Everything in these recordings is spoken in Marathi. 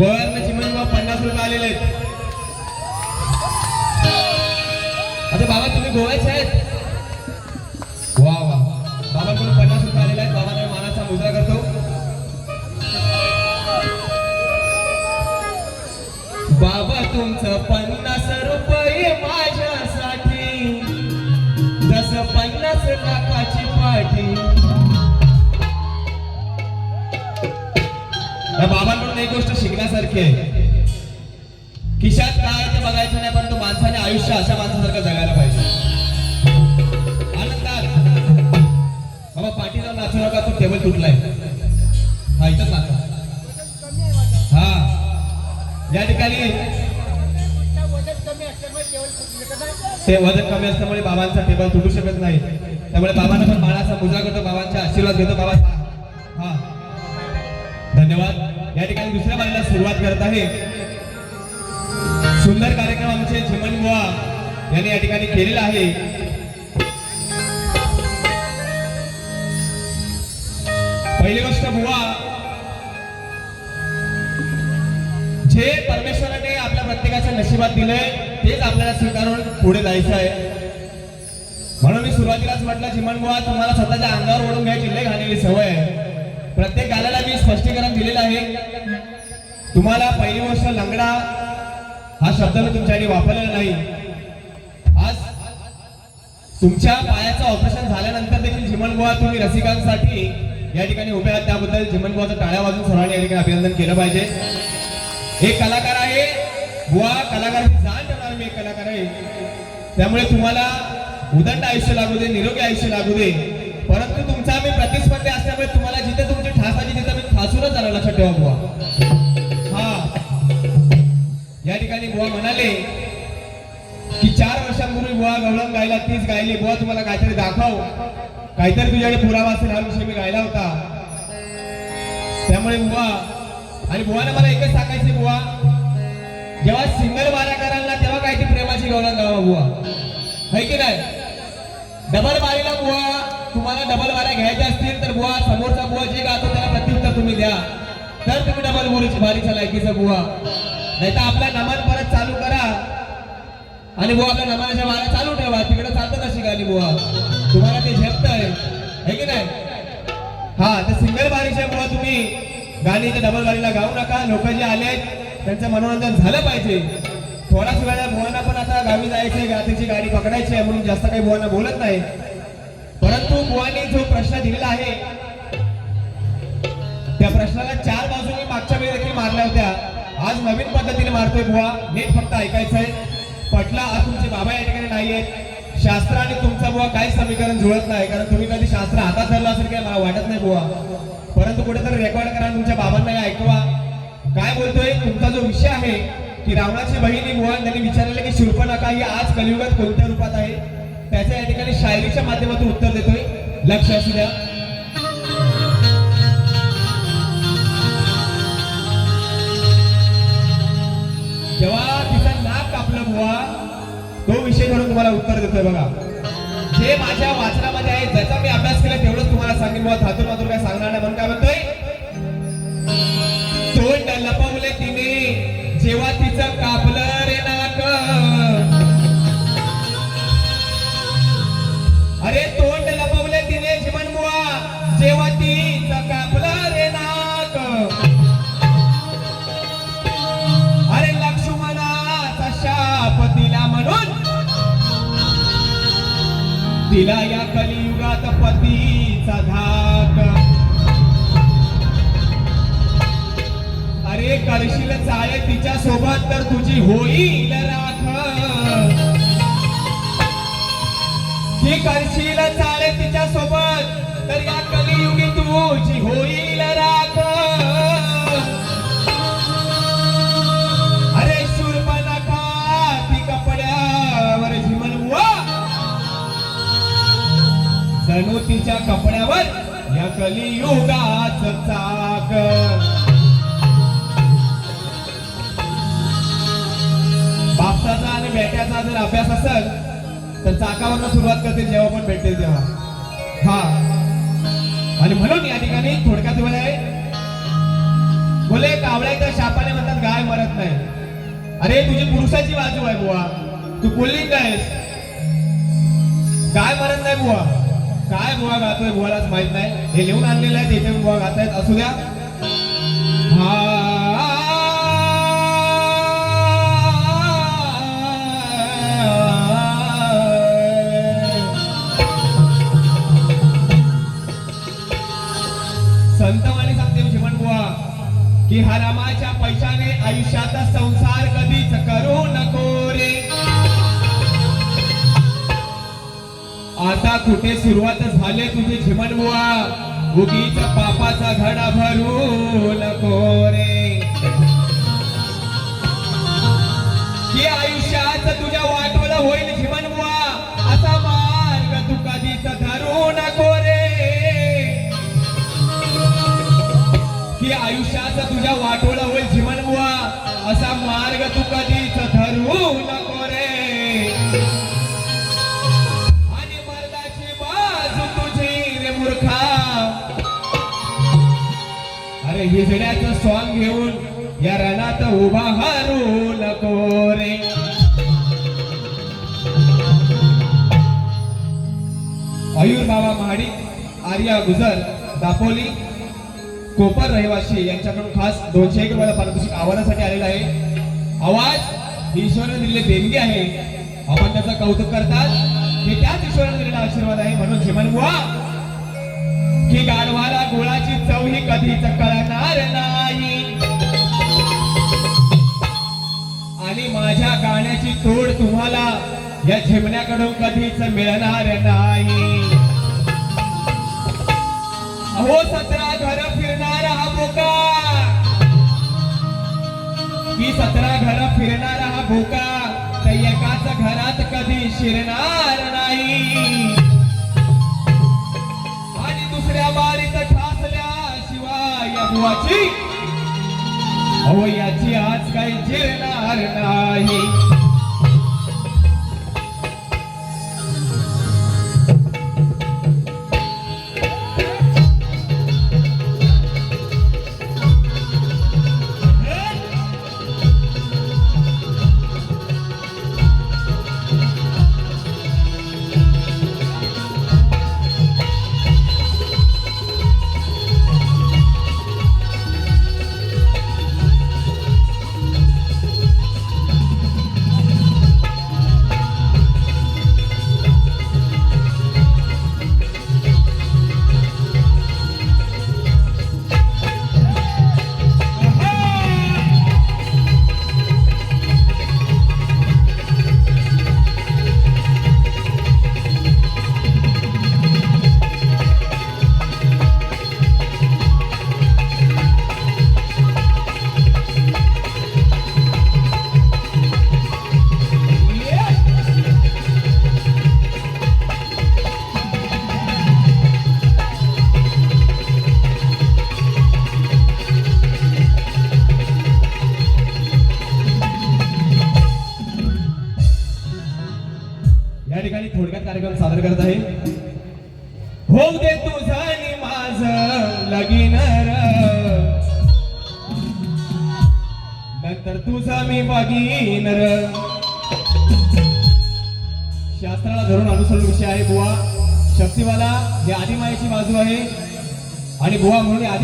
गोव्यांना चिमणी बाबा पन्नास रुपये आलेले आहेत. आता बाबा तुम्ही गोव्याचे आहेत? वा वा. बाबा बाबांकडून पन्नास रुपये आलेले आहेत. बाबा मी मानाचा मुद्रा करतो. बाबा तुमचं पन्नास रुपये माझ्यासाठी. जस पन्नास लाखाची पाठी. बाबा एक गोष्ट शिकण्यासारखी आहे. खिशात काय आहे ते बघायचं नाही परंतु माणसाने आयुष्य अशा माणसासारखं जगायला पाहिजे. आनंदात. बाबा पाठीला नाचू नका तो टेबल तुटलाय. हा इथं नाचा. हा. या ठिकाणी ते वजन कमी असल्यामुळे बाबांचा टेबल तुटू शकत नाही. त्यामुळे बाबांना पण बाळाचा पूजा करतो बाबांचा आशीर्वाद घेतो. बाबा हा. धन्यवाद. या ठिकाणी दुसऱ्या बाजूला सुरुवात करत आहे. सुंदर कार्यक्रम आमचे चिमन बुवा यांनी या ठिकाणी केलेला आहे. पहिली गोष्ट बुवा जे परमेश्वराने आपल्या प्रत्येकाच्या नशिबात दिलंय तेच आपल्याला स्वीकारून पुढे जायचं आहे. म्हणून मी सुरुवातीलाच म्हटलं चिमन बुवा तुम्हाला स्वतःच्या अंगावर ओढून घ्यायची लय घालेली सवय आहे. प्रत्येक गाण्याला मी स्पष्टीकरण दिलेलं आहे. तुम्हाला पहिली गोष्ट लंगडा हा शब्द मी तुमच्यासाठी वापरलेला नाही. आज तुमच्या पायाचं ऑपरेशन झाल्यानंतर देखील जिमन तुम्ही रसिकांसाठी या ठिकाणी उभे आहात. त्याबद्दल जिमन टाळ्या वाजून सर्वांनी या ठिकाणी अभिनंदन केलं पाहिजे. एक कलाकार आहे. बुवा कलाकार जाण ठेवणार मी एक कलाकार आहे. त्यामुळे तुम्हाला उदंड आयुष्य लागू दे निरोगी आयुष्य लागू दे. परंतु तुमचा मी प्रतिस्पर्धी असल्यामुळे तुम्हाला जिथे तुम्ही ठासूनच लक्षात ठेवा बुवा. हा. या ठिकाणी बुवा म्हणाले की चार वर्षांपूर्वी बुवा गवळण गायला तीच गायली. बुवा तुम्हाला काहीतरी दाखव काहीतरी तुझ्याकडे पुरावा असेल हा विषय मी गायला होता. त्यामुळे बुवा आणि बुवाने मला एकच सांगायचे बुवा. जेव्हा सिंगल वारा कराल ना तेव्हा काय ती प्रेमाची गवळण गावा बुवा? है की नाही? डबल बारीला बुवा तुम्हाला डबल वाऱ्या घ्यायच्या असतील तर बुवा समोरचा बुवा जे गातो त्याला तुम्ही द्या. तर तुम्ही डबल बोरीची बारीच्या लायकीचा बुवा. नाही तर आपला नमन परत चालू करा. आणि बुवा आपल्या नमनाच्या वाऱ्या चालू ठेवा. तिकडे चालतात अशी गाणी बुवा. तुम्हाला ते झेपत आहे. की नाही? हा तर सिंगल बारीच्या बुवा तुम्ही. गाणी डबल बारीला गाऊ नका. लोक जे आले आहेत त्यांचं मनोरंजन झालं पाहिजे. थोडाच वेळा बुवांना पण आता गावी जायचंय गातीची गाडी पकडायची आहे म्हणून जास्त काही बुवांना बोलत नाही. परंतु बुवांनी जो प्रश्न दिलेला आहे त्या प्रश्नाला चार बाजूने मागच्या वेळी देखील मारल्या होत्या. आज नवीन पद्धतीने मारतोय बुवा. नीट फक्त ऐकायचंय पटला आज तुमचे बाबा या ठिकाणी नाहीयेत शास्त्र आणि तुमचा बुवा काही समीकरण जुळत नाही. कारण तुम्ही कधी शास्त्र हातात धरलं असेल काय मला वाटत नाही बुवा. परंतु कुठेतरी रेकॉर्ड करा आणि तुमच्या बाबांना ऐकवा. काय बोलतोय? तुमचा जो विषय आहे की रावणाची बहिणी बुवा त्यांनी विचारलेलं की शिल्पनाका ही आज कलियुगात कोणत्या रूपात आहे? त्याच्या या ठिकाणी शायरीच्या माध्यमातून उत्तर देतोय. लक्ष असू द्या. तो विषय म्हणून तुम्हाला उत्तर देतोय बघा. जे माझ्या वाचनामध्ये आहे ज्याचा मी अभ्यास केला तेवढंच तुम्हाला सांगेन. बुवा थातूर मातूर काय सांगणार नाही म्हणून काय म्हणतोय? तोंड लपवले तिने जेव्हा तिचं कापलं तिला या कलियुगात पतीचा धाक. अरे करशील चाळे तिच्या सोबत तर तुझी होईल राख. ही करशील चाळे तिच्या सोबत तर या कलियुगी तुझी होईल राख. जणू तिच्या कपड्यावर या कलियुगाच चाक. त्यांना जर अभ्यास असेल तर चाकावरनं सुरुवात करतील जेव्हा पण भेटतील तेव्हा. हा. आणि म्हणून या ठिकाणी थोडक्यात वेळ आहे बोले कावळ्याच्या शापाने म्हणतात गाय मरत नाही. अरे तुझी पुरुषाची बाजू आहे बुवा. तू बोलली काय गाय मरत नाही बुवा. काय बुवा गातोय बुवालाच माहीत नाही. हे लिहून आणलेलं आहे तिथे बुवा गातायत असू द्या. हा. संतवाणी सांगते जीवन बुवा की हरामाच्या पैशाने आयुष्याचा संसार कधीच करू नका. आता कुठे सुरुवात झाले तुझे जीवन बुवा उगीच पापाचा घडा भरू नको रे. दोनशे एक रुपयाला पारितोषिक आव्हानासाठी आलेला आहे. आवाज ईश्वराने दिलेले देणगी आहे. आपण त्याचं कौतुक करतात. हे त्याच ईश्वराने दिलेला आशीर्वाद आहे. म्हणून जीवन बुवा की गाढवाला गुळाची चव ही कधीच कळणार नाही. आणि माझ्या गाण्याची तोड तुम्हाला या झिमण्याकडून कधीच मिळणार नाही. अहो सतरा की सतरा घर फिरणारा हा भोका त्या एकाच घरात कधी शिरणार नाही. आणि दुसऱ्या बारीत ठासल्या शिवाय बुवाची याची आज काही जिरणार नाही.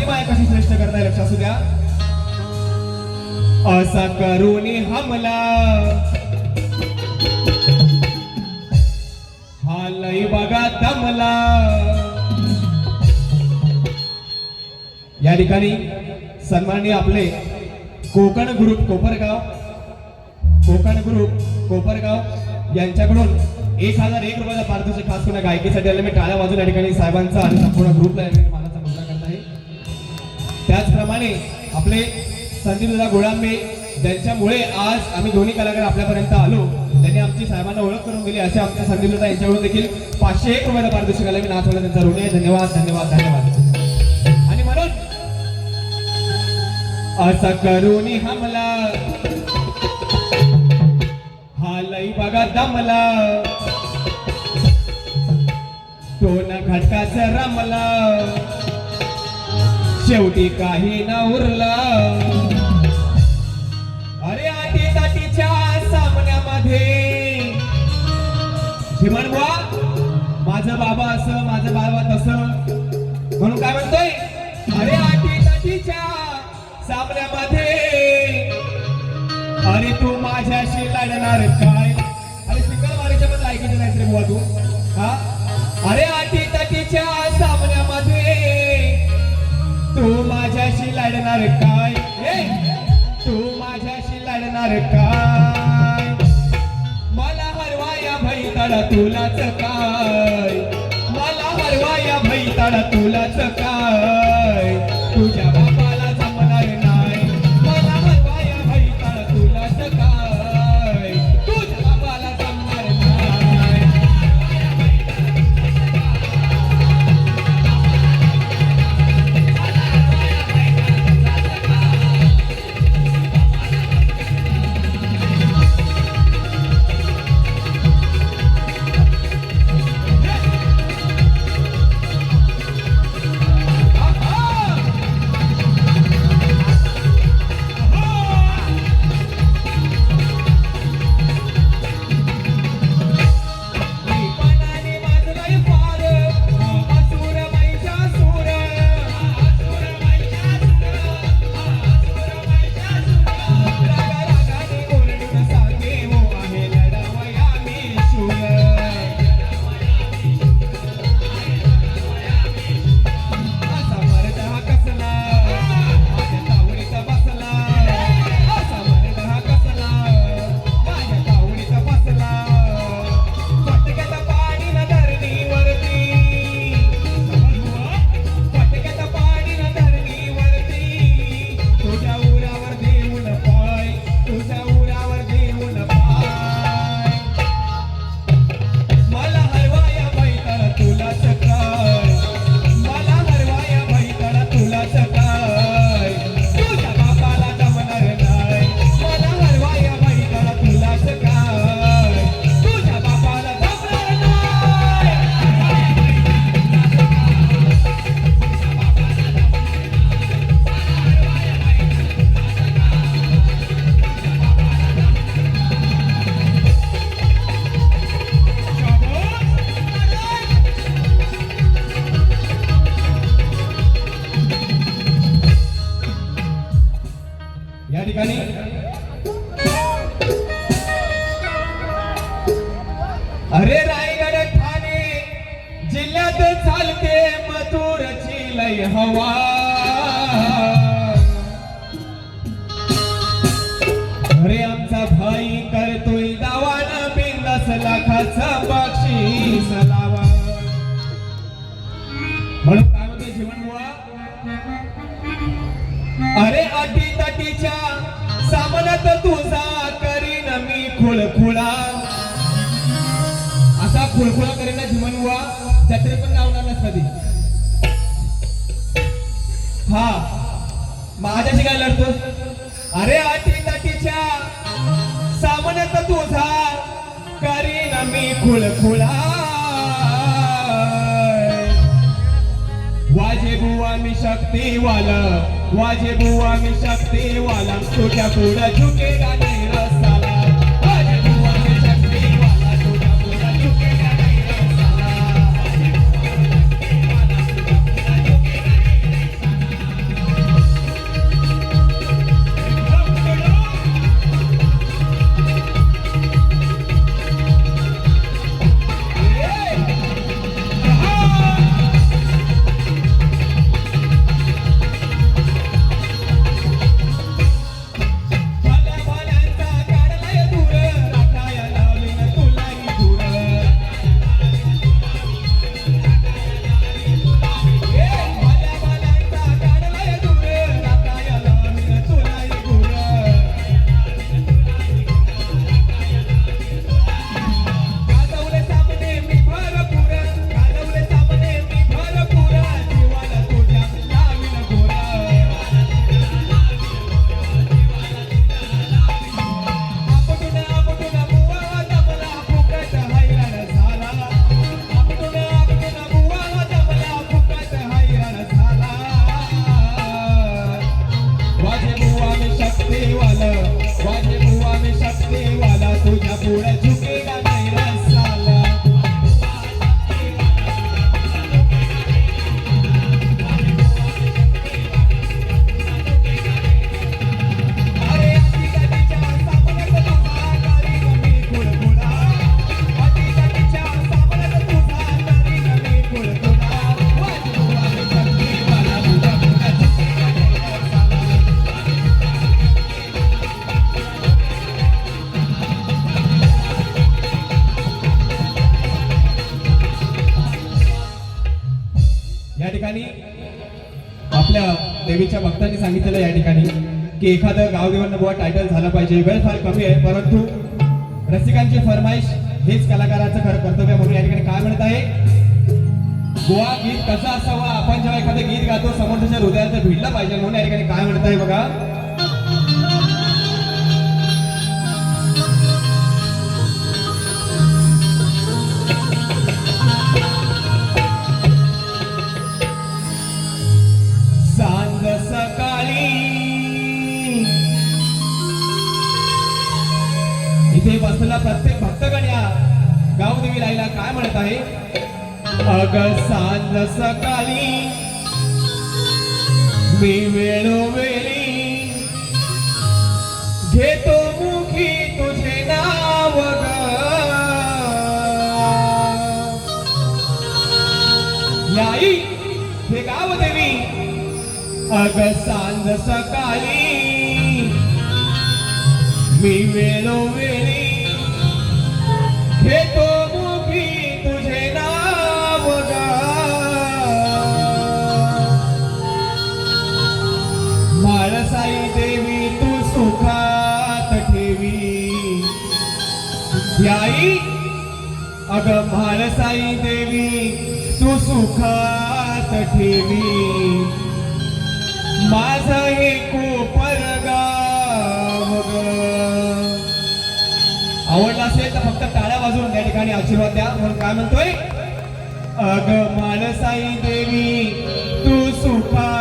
बुवा श्रेष्ठ करताय लक्ष असू द्या. असा करून हमला. हा लई बघा दमला. या ठिकाणी सन्माननीय आपले कोकण ग्रुप कोपरगाव कोकण ग्रुप कोपरगाव यांच्याकडून एक हजार एक रुपयाचा पारितोषिक खास करून गायकीसाठी आले मी. टाळ्या वाजून या ठिकाणी साहेबांचा आणि संपूर्ण ग्रुपला त्याचप्रमाणे आपले संदीप दादा गोळांबे ज्यांच्यामुळे आज आम्ही दोन्ही कलाकार आपल्यापर्यंत आलो त्यांनी आमची साहेबांना ओळख करून दिली. असे आमच्या संदीप दादा यांच्याकडून देखील पाचशे एक रुपयाला पारदर्शकाला मी नाचवला त्यांचा ऋण आहे. धन्यवाद धन्यवाद धन्यवाद. आणि म्हणून असा करून हमला. हा लई बघा दमला. तो न घटकाच रमला. शेवटी काही न उरला. अरे आधी दाटीच्या सामन्यामध्ये. श्रीमान बुवा माझं बाबा असं माझं बाबा तसं. म्हणून काय म्हणतोय? अरे आधी दाटीच्या सामन्यामध्ये. अरे तू माझ्याशी लढणार काय? अरे सिंगल मारीच्या मध्ये ऐकायचं नाही रे बुवा तू. हा? अरे आधी दाटीच्या माझ्याशी लढणार काय? तू माझ्याशी लढणार काय? मला हरवाया भैताडा तुलाच काय? मला हरवाया भैताडा तुलाच काय? तुझ्या म्हणून काय म्हणतोय जीवन बुवा अरे अटी तटीच्या सामन्यात तुझा करीन मी खुळखुळा. असा खुळखुळा करीन ना जीवन जिमनवा जत्रे पण गावणार नस कधी हा माझ्याशी काय लढतो अरे अटी तटीच्या सामन्यात तुझा करीन मी खुळखुळा. मी शक्तीवाला. वाजे बुवा मी शक्तीवाला. तुझ्या पुढं झुके गाणे या ठिकाणी आपल्या देवीच्या भक्तांनी सांगितलेलं या ठिकाणी की एखादं गावदेवांना बुवा टायटल झालं पाहिजे. वेळ फार कमी आहे परंतु रसिकांची फरमाईश हेच कलाकाराचं खरं कर्तव्य म्हणून या ठिकाणी काय म्हणत आहे? गोवा गीत कसं असावं? आपण जेव्हा एखादं गीत गातो समोरच्या हृदयाचं भिडलं पाहिजे म्हणून या ठिकाणी काय म्हणत आहे बघा? इथे बसला प्रत्येक भक्तगण या गावदेवी राहिला काय म्हणत आहे? अग सांज सकाळी मी वेळोवेळी घेतो मुखी तुझे नाव याई हे गावदेवी अग सांज सकाळी मी वेळोवेळी याई अग म्हाळसाई देवी तू सुखात ठेवी. माझ हे कोपर गाव आवडला असेल तर फक्त टाळ्या वाजवून त्या ठिकाणी आशीर्वाद द्या. म्हणून काय म्हणतोय? अग माणसाई देवी तू सुखा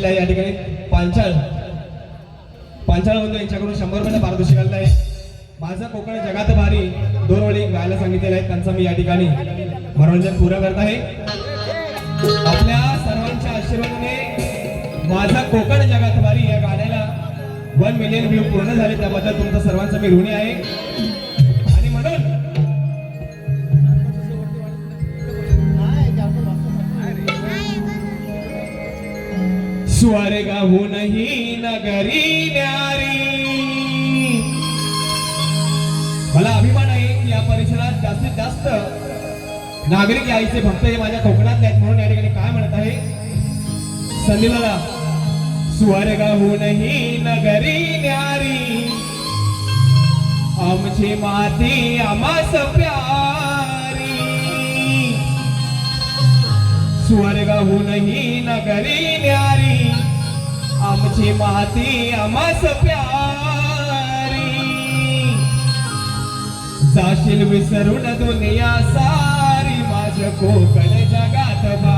त्यांनी आहे या ठिकाणी पांचाळ. पांचाळ यांच्याकडून शंभर रुपयाचा पारितोषिक आलेलं आहे. माझं कोकण जगात भारी दोन वेळी गायला सांगितलेलं आहे. त्यांचं मी या ठिकाणी मनोरंजन पुरं करत आहे. आपल्या सर्वांच्या आशीर्वादाने माझा कोकण जगात भारी या गाण्याला वन मिलियन व्ह्यू पूर्ण झाले. त्याबद्दल तुमचं सर्वांचं मी ऋणी आहे. स्वर्गाहूनही नगरी न्यारी. मला अभिमान आहे की या परिसरात जास्तीत जास्त नागरिक यायचे. भक्त हे माझ्या कोकणात आहेत म्हणून या ठिकाणी काय म्हणत आहे? संदीला स्वर्गाहूनही नगरी न्यारी. आमची माती आमास प्यारी. स्वर्गाहूनही नगरी न्यारी. आमची माती आमास प्यारी. जाशील विसरून दुनिया सारी माझ कोकण जगात बा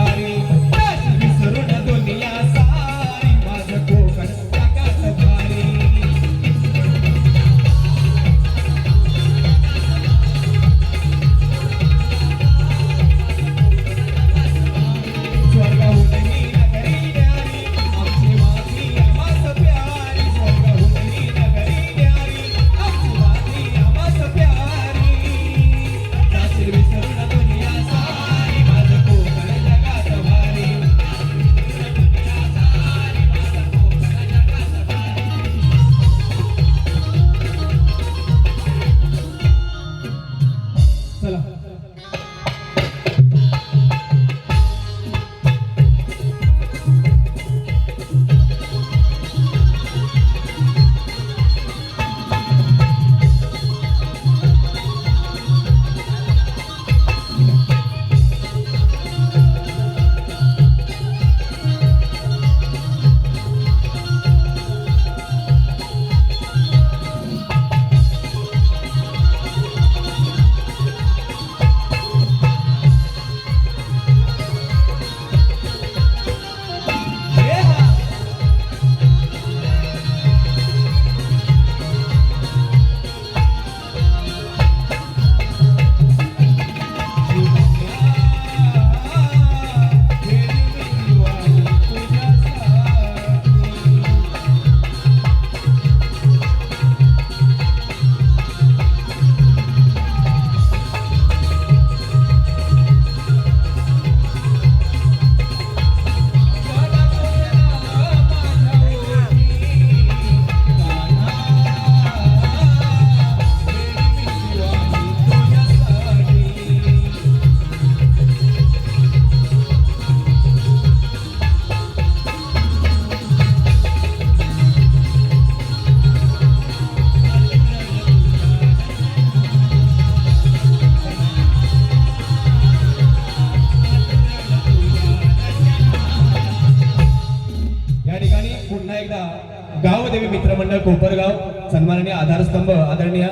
गावदेवी मित्रमंडळ कोपरगाव सन्माननीय आधारस्तंभ आदरणीय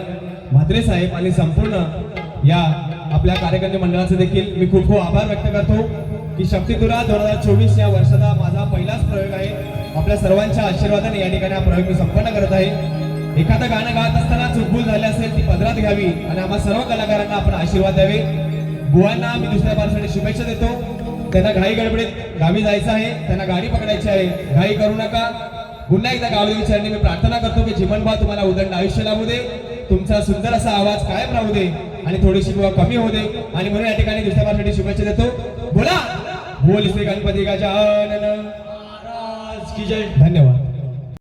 म्हात्रे साहेब आणि संपूर्ण या आपल्या कार्यकर्ते मंडळाचे देखील मी खूप खूप आभार व्यक्त करतो की शक्तितुरा दोन हजार चोवीस या वर्षाचा माझा पहिलाच प्रयोग आहे. आपल्या सर्वांच्या आशीर्वादाने या ठिकाणी हा प्रयोग मी संपन्न करत आहे. एखादं गाणं गात असताना चुकबुल झाली असेल ती पदरात घ्यावी आणि आम्हा सर्व कलाकारांना आपण आशीर्वाद द्यावे. बुवांना मी दुसऱ्या पार्श्वाने शुभेच्छा देतो. त्यांना घाई गडबडीत गावी जायचं आहे. त्यांना गाडी पकडायची आहे. घाई करू नका. पुन्हा एकदा गावदेवी चरणी मी प्रार्थना करतो की जीवनभाव तुम्हाला उदंड आयुष्य लाभू दे. तुमचा सुंदर असा आवाज कायम राहू दे आणि थोडीशी किंवा कमी होऊ दे. आणि म्हणून या ठिकाणी दुसऱ्या शुभेच्छा देतो. बोला. बोल श्री गणपती गजानन. महाराज की जय. धन्यवाद.